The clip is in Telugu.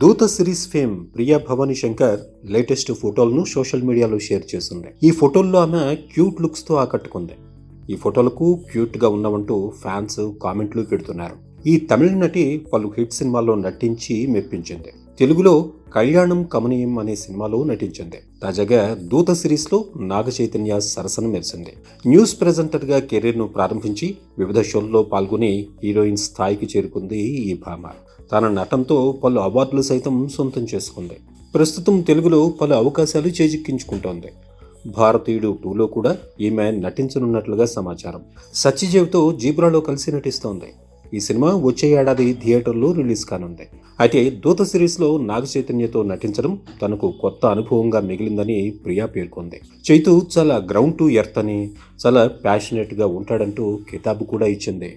Dhootha series fame Priya Bhavani Shankar latest ఫోటోలను సోషల్ మీడియాలో షేర్ చేసింది. ఈ ఫోటోల్లో ఆమె క్యూట్ లుక్స్తో ఆకట్టుకుంది. ఈ ఫోటోలకు క్యూట్గా ఉన్నామంటూ ఫ్యాన్స్ కామెంట్లు పెడుతున్నారు. ఈ తమిళ నటి పలు హిట్ సినిమాల్లో నటించి మెప్పించింది. తెలుగులో కళ్యాణం కమనీయం అనే సినిమాలో నటించింది. తాజాగా దూత సిరీస్లో నాగ చైతన్య సరసన మెరిసింది. న్యూస్ ప్రెజెంటర్ కెరీర్ను ప్రారంభించి వివిధ షోల్లో పాల్గొని హీరోయిన్ స్థాయికి చేరుకుంది ఈ భామ. తన నటంతో పలు అవార్డులు సైతం సొంతం చేసుకుంది. ప్రస్తుతం తెలుగులో పలు అవకాశాలు చేజిక్కించుకుంటోంది. భారతీయుడు టూలో కూడా ఈమె నటించనున్నట్లుగా సమాచారం. సత్యజీవ్తో జీబ్రాలో కలిసి నటిస్తోంది. ఈ సినిమా వచ్చే ఏడాది థియేటర్లో రిలీజ్ కానుంది. అయితే దూత సిరీస్లో నాగ చైతన్యతో నటించడం తనకు కొత్త అనుభవంగా మిగిలిందని ప్రియా పేర్కొంది. చైతు చాలా గ్రౌండ్ టు ఎర్త్ అని చాలా ప్యాషనెట్గా ఉంటాడంటూ కితాబు కూడా ఇచ్చింది.